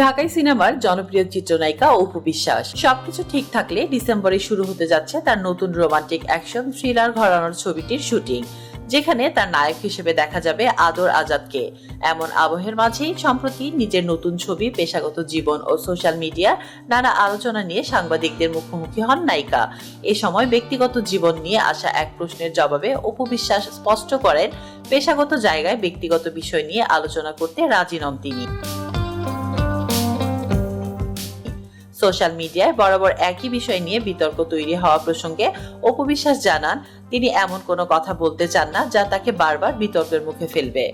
ঢাকাই সিনেমার জনপ্রিয় চিত্রনায়িকা অপু বিশ্বাস। সবকিছু ঠিক থাকলে ডিসেম্বরে শুরু হতে যাচ্ছে তার নতুন রোমান্টিক অ্যাকশন থ্রিলার ঘরানোর ছবিটির শুটিং, যেখানে তার নায়ক হিসেবে দেখা যাবে আদর আজাদকে। এমন আবহের মাঝেই সম্প্রতি নিজের নতুন ছবি, পেশাগত জীবন ও সোশ্যাল মিডিয়া নানা আলোচনা নিয়ে সাংবাদিকদের মুখোমুখি হন নায়িকা। এ সময় ব্যক্তিগত জীবন নিয়ে আসা এক প্রশ্নের জবাবে অপু বিশ্বাস স্পষ্ট করেন, পেশাগত জায়গায় ব্যক্তিগত বিষয় নিয়ে আলোচনা করতে রাজি নন তিনি। সোশ্যাল মিডিয়ায় বরাবর একই বিষয় নিয়ে বিতর্ক তৈরি হওয়া প্রসঙ্গে অপবিশ্বাস জানান, তিনি এমন কোনো কথা বলতে চান না যা তাকে বারবার বিতর্কের মুখে ফেলবে।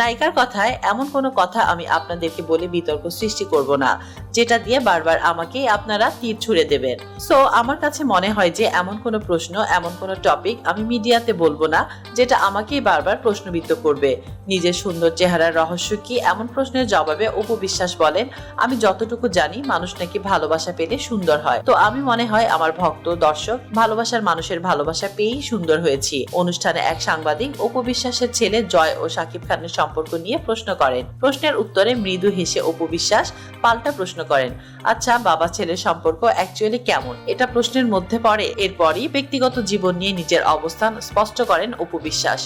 নায়িকার কথায় এমন কোনো কথা আমি আপনাদেরকে বলে বিতর্ক সৃষ্টি করব না, যেটা দিয়ে বারবার আমাকেই আপনারা তীর ছুড়ে দেবেন। সো আমার কাছে মনে হয় যে এমন কোনো প্রশ্ন, এমন কোনো টপিক আমি মিডিয়াতে বলব না, যেটা আমাকেই বারবার প্রশ্নবিদ্ধ করবে। নিজের সুন্দর চেহারার রহস্য কি এমন প্রশ্নের জবাবে অপু বিশ্বাস বলেন? আমি যতটুকু জানি, মানুষ নাকি ভালোবাসা পেলে সুন্দর হয়। তো আমি মনে হয় আমার ভক্ত, দর্শক, ভালোবাসার মানুষের ভালোবাসা পেয়েই সুন্দর হয়েছি। অনুষ্ঠানে এক সাংবাদিক অপু বিশ্বাসের ছেলে জয় ও সাকিব খানের সম্পর্ক নিয়ে প্রশ্ন করেন। প্রশ্নের উত্তরে মৃদু হেসে অপু বিশ্বাস পাল্টা প্রশ্ন করেন আচ্ছা বাবা ছেলের সম্পর্ক অ্যাকচুয়ালি কেমন? এটা প্রশ্নের মধ্যে পড়ে। এরপরই ব্যক্তিগত জীবন নিয়ে নিজের অবস্থান স্পষ্ট করেন অপু বিশ্বাস।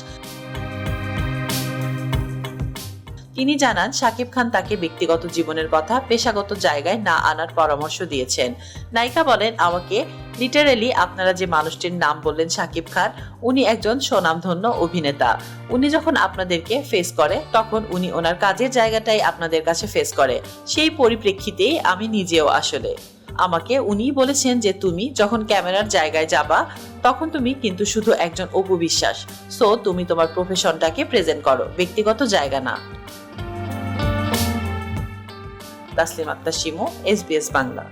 তিনি জানান শাকিব খান তাকে ব্যক্তিগত জীবনের কথা পেশাগত জায়গায় না আনার পরামর্শ দিয়েছেন। নায়িকা বলেন, আমাকে লিটারেলি আপনারা যে মানুষটির নাম বললেন শাকিব খান, উনি একজন স্বনামধন্য অভিনেতা। উনি যখন আপনাদেরকে ফেস করে, তখন উনি ওনার কাজের জায়গাটাই আপনাদের কাছে ফেস করে। সেই পরিপ্রেক্ষিতেই আমি নিজেও আসলে। আমাকে উনি বলেছেন যে, তুমি যখন ক্যামেরার জায়গায় যাবা, তখন তুমি কিন্তু শুধু একজন অপবিশ্বাস। সো তুমি তোমার প্রফেশনটাকে প্রেজেন্ট করো। ব্যক্তিগত জায়গা না। তাসলিম আক্তার শিমু এসবিএস বাংলা।